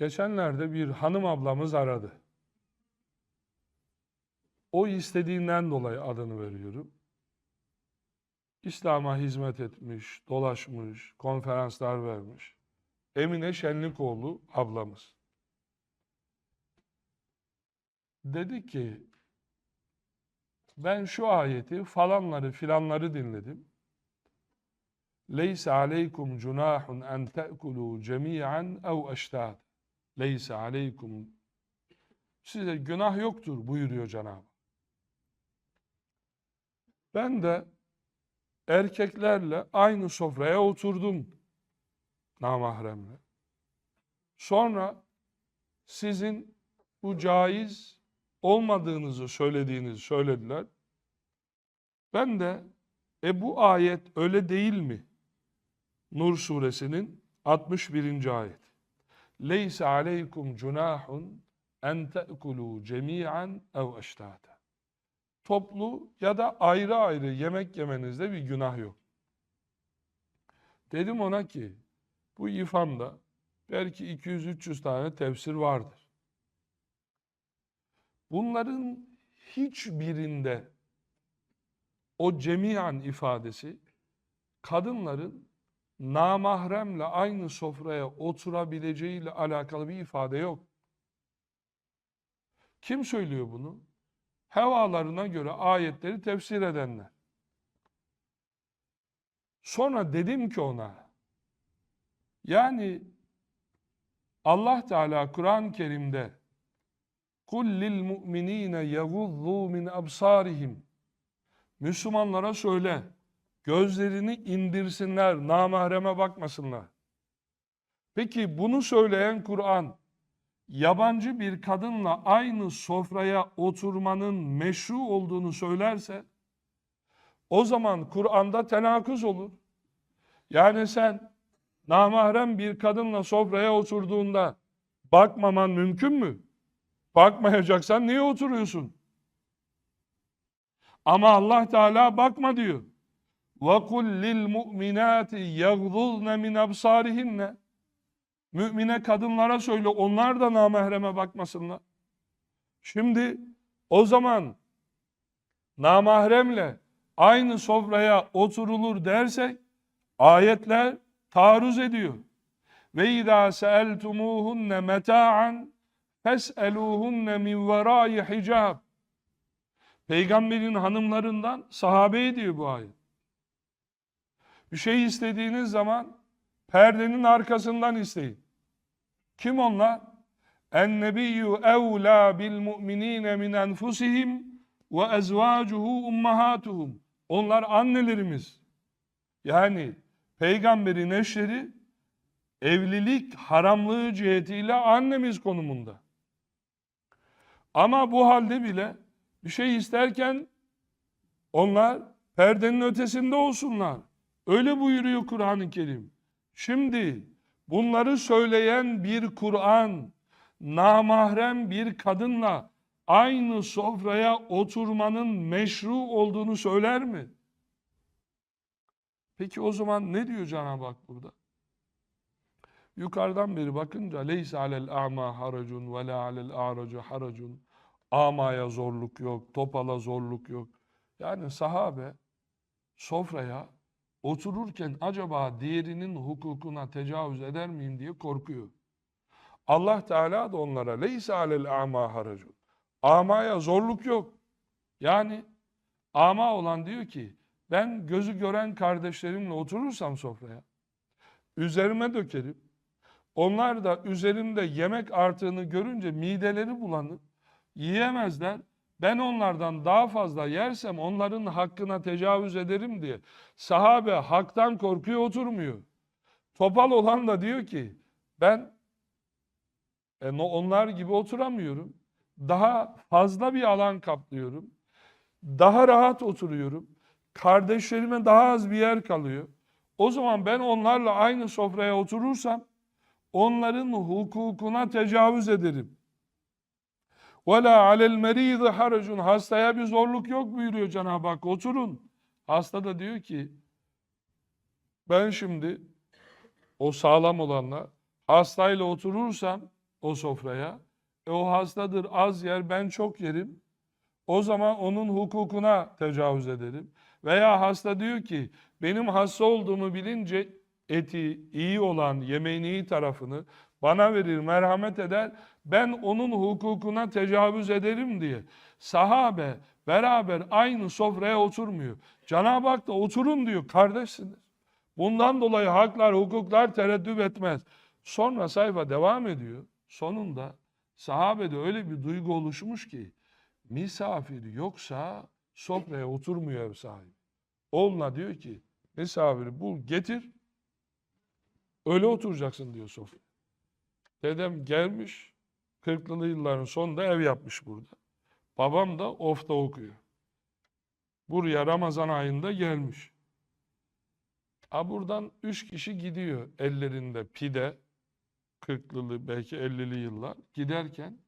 Geçenlerde bir hanım ablamız aradı. O istediğinden dolayı adını veriyorum. İslam'a hizmet etmiş, dolaşmış, konferanslar vermiş. Emine Şenlikoğlu ablamız. Dedi ki, ben şu ayeti falanları filanları dinledim. Leysa aleykum cunahun en te'kulu cemi'an ev eştâd. Leysa aleykum size günah yoktur buyuruyor Cenab-ı Ben de erkeklerle aynı sofraya oturdum namahremle. Sonra sizin bu caiz olmadığınızı söylediğinizi söylediler. Ben de e bu ayet öyle değil mi? Nur suresinin 61. ayet. Leysa aleykum cunahun en te'kulu cemi'an ev eştâta. Toplu ya da ayrı ayrı yemek yemenizde bir günah yok. Dedim ona ki bu ifamda belki 200-300 tane tefsir vardır. Bunların hiçbirinde o cemiyan ifadesi kadınların namahremle aynı sofraya oturabileceğiyle alakalı bir ifade yok. Kim söylüyor bunu? Hevalarına göre ayetleri tefsir edenler. Sonra dedim ki ona, yani Allah Teala Kur'an-ı Kerim'de lil mu'minine yaguzzu min absarihim Müslümanlara söyle gözlerini indirsinler, namahreme bakmasınlar. Peki bunu söyleyen Kur'an yabancı bir kadınla aynı sofraya oturmanın meşru olduğunu söylerse o zaman Kur'an'da tenakuz olur. Yani sen namahrem bir kadınla sofraya oturduğunda bakmaman mümkün mü? Bakmayacaksan niye oturuyorsun? Ama Allah Teala bakma diyor. وَقُلْ لِلْمُؤْمِنَاتِ يَغْضُضْنَ مِنْ أَبْصَارِهِنَّ Mümine kadınlara söyle onlar da namahreme bakmasınlar. Şimdi o zaman namahremle aynı sofraya oturulur dersek ayetler taarruz ediyor. Ve izâ seeltumuhunne meta'an fes'eluhunne min verâi hicab. Peygamberin hanımlarından sahabe ediyor bu ayet. Bir şey istediğiniz zaman perdenin arkasından isteyin. Kim onlar? En-nebiyyü evlâ bil mu'minîne min enfusihim ve ezvâcuhu ummahâtuhum. Onlar annelerimiz. Yani peygamberin eşleri evlilik haramlığı cihetiyle annemiz konumunda. Ama bu halde bile bir şey isterken onlar perdenin ötesinde olsunlar. Öyle buyuruyor Kur'an-ı Kerim. Şimdi bunları söyleyen bir Kur'an, namahrem bir kadınla aynı sofraya oturmanın meşru olduğunu söyler mi? Peki o zaman ne diyor Cenab-ı Hak burada? Yukarıdan beri bakınca leysa alel a'ma haracun ve la alel a'racu haracun. Amaya zorluk yok, topala zorluk yok. Yani sahabe sofraya otururken acaba diğerinin hukukuna tecavüz eder miyim diye korkuyor. Allah Teala da onlara leysa alel a'ma haracun. Amaya zorluk yok. Yani ama olan diyor ki ben gözü gören kardeşlerimle oturursam sofraya üzerime dökerim. Onlar da üzerinde yemek arttığını görünce mideleri bulanır. Yiyemezler. Ben onlardan daha fazla yersem onların hakkına tecavüz ederim diye. Sahabe haktan korkuyor oturmuyor. Topal olan da diyor ki ben e, onlar gibi oturamıyorum. Daha fazla bir alan kaplıyorum. Daha rahat oturuyorum. Kardeşlerime daha az bir yer kalıyor. O zaman ben onlarla aynı sofraya oturursam onların hukukuna tecavüz ederim. Ve la alel merizi haracun. Hastaya bir zorluk yok buyuruyor Cenab-ı Hak. Oturun. Hasta da diyor ki ben şimdi o sağlam olanla hastayla oturursam o sofraya e o hastadır az yer ben çok yerim. O zaman onun hukukuna tecavüz ederim. Veya hasta diyor ki benim hasta olduğumu bilince eti iyi olan yemeğin iyi tarafını bana verir, merhamet eder. Ben onun hukukuna tecavüz ederim diye. Sahabe beraber aynı sofraya oturmuyor. Cenab-ı Hak da oturun diyor kardeşsiniz. Bundan dolayı haklar, hukuklar tereddüt etmez. Sonra sayfa devam ediyor. Sonunda sahabede öyle bir duygu oluşmuş ki misafir yoksa sofraya oturmuyor ev sahibi. Oğluna diyor ki misafiri bul getir öyle oturacaksın diyor sofraya. Dedem gelmiş 40'lı yılların sonunda ev yapmış burada. Babam da ofta okuyor. Buraya Ramazan ayında gelmiş. Ha buradan üç kişi gidiyor ellerinde pide, 40'lı belki 50'li yıllar giderken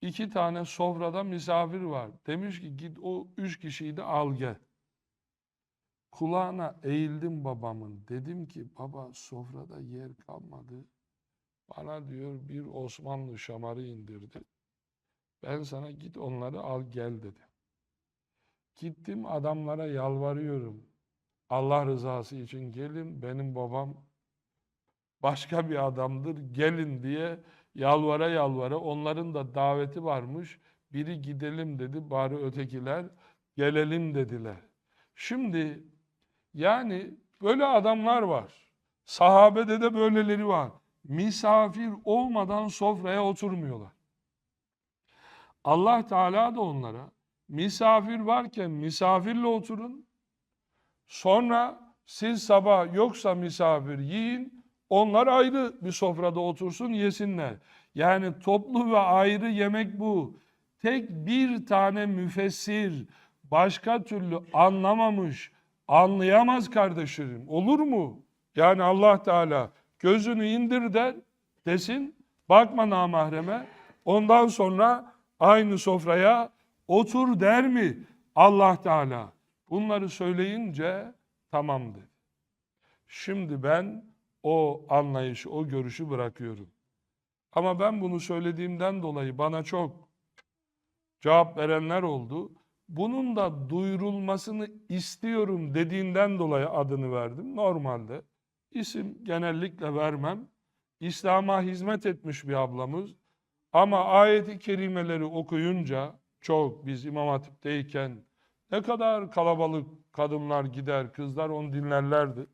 iki tane sofrada misafir var. Demiş ki git o üç kişiyi de al gel. Kulağına eğildim babamın. Dedim ki baba sofrada yer kalmadı. Bana diyor bir Osmanlı şamarı indirdi. Ben sana git onları al gel dedi. Gittim adamlara yalvarıyorum. Allah rızası için gelin benim babam başka bir adamdır gelin diye yalvara yalvara onların da daveti varmış. Biri gidelim dedi bari ötekiler gelelim dediler. Şimdi yani böyle adamlar var. Sahabede de böyleleri var. Misafir olmadan sofraya oturmuyorlar. Allah Teala da onlara misafir varken misafirle oturun. Sonra siz sabah yoksa misafir yiyin. Onlar ayrı bir sofrada otursun yesinler. Yani toplu ve ayrı yemek bu. Tek bir tane müfessir başka türlü anlamamış, anlayamaz kardeşlerim. Olur mu? Yani Allah Teala gözünü indir der desin. Bakma namahreme. Ondan sonra aynı sofraya otur der mi Allah Teala? Bunları söyleyince tamam dedi. Şimdi ben o anlayışı, o görüşü bırakıyorum. Ama ben bunu söylediğimden dolayı bana çok cevap verenler oldu. Bunun da duyurulmasını istiyorum dediğinden dolayı adını verdim. Normalde isim genellikle vermem. İslam'a hizmet etmiş bir ablamız. Ama ayeti kerimeleri okuyunca çok biz İmam Hatip'teyken ne kadar kalabalık kadınlar gider, kızlar onu dinlerlerdi.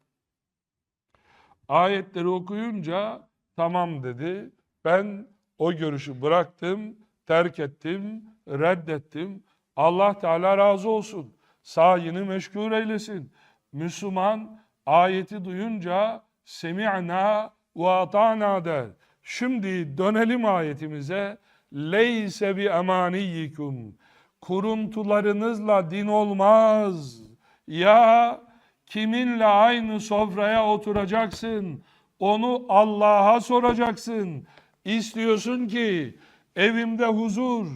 Ayetleri okuyunca tamam dedi. Ben o görüşü bıraktım, terk ettim, reddettim. Allah Teala razı olsun. Sayını meşgul eylesin. Müslüman ayeti duyunca semi'na ve ata'na der. Şimdi dönelim ayetimize. Leyse bi emaniyyikum. Kuruntularınızla din olmaz. Ya kiminle aynı sofraya oturacaksın? Onu Allah'a soracaksın. İstiyorsun ki evimde huzur,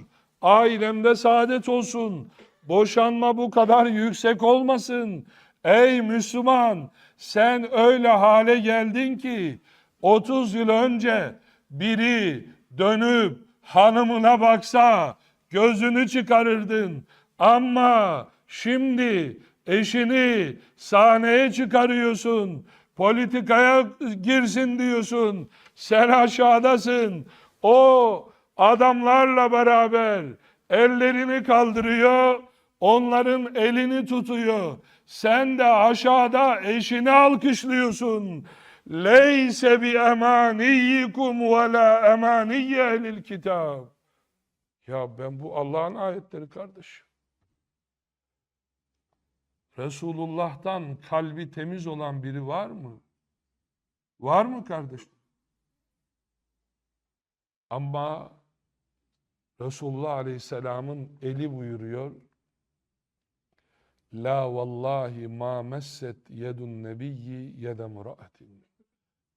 ailemde saadet olsun. Boşanma bu kadar yüksek olmasın. Ey Müslüman, sen öyle hale geldin ki 30 yıl önce biri dönüp hanımına baksa gözünü çıkarırdın. Ama şimdi eşini sahneye çıkarıyorsun. Politikaya girsin diyorsun. Sen aşağıdasın. O adamlarla beraber ellerini kaldırıyor. Onların elini tutuyor. Sen de aşağıda eşini alkışlıyorsun. Leyse bi emaniyyikum ve la emaniyye ehlil kitab. Ya ben bu Allah'ın ayetleri kardeşim. Resulullah'tan kalbi temiz olan biri var mı? Var mı kardeşim? Ama Resulullah Aleyhisselam'ın eli buyuruyor. La vallahi ma messet yedun nebiyyi yede muraatin.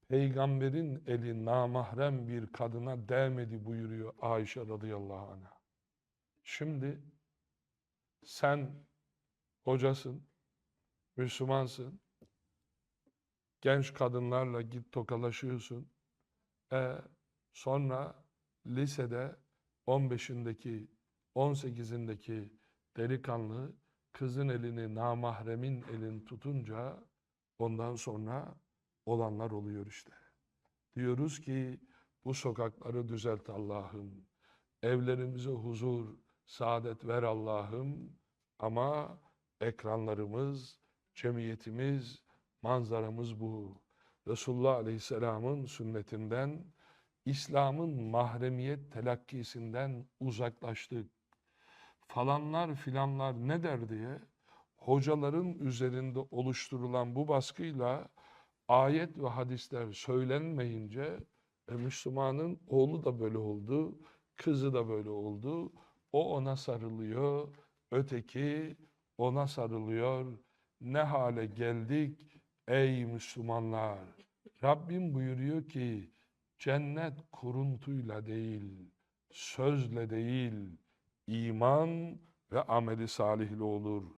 Peygamberin eli namahrem bir kadına değmedi buyuruyor Ayşe radıyallahu anh'a. Şimdi sen hocasın, Müslümansın, genç kadınlarla git tokalaşıyorsun. E, sonra lisede 15'indeki 18'indeki delikanlı kızın elini namahremin elini tutunca ondan sonra olanlar oluyor işte. Diyoruz ki bu sokakları düzelt Allah'ım. Evlerimize huzur, saadet ver Allah'ım. Ama ekranlarımız, cemiyetimiz, manzaramız bu. Resulullah Aleyhisselam'ın sünnetinden, İslam'ın mahremiyet telakkisinden uzaklaştık. Falanlar filanlar ne der diye hocaların üzerinde oluşturulan bu baskıyla ayet ve hadisler söylenmeyince e, Müslümanın oğlu da böyle oldu, kızı da böyle oldu. O ona sarılıyor, öteki ona sarılıyor. Ne hale geldik ey Müslümanlar? Rabbim buyuruyor ki cennet kuruntuyla değil, sözle değil, iman ve ameli salihle olur.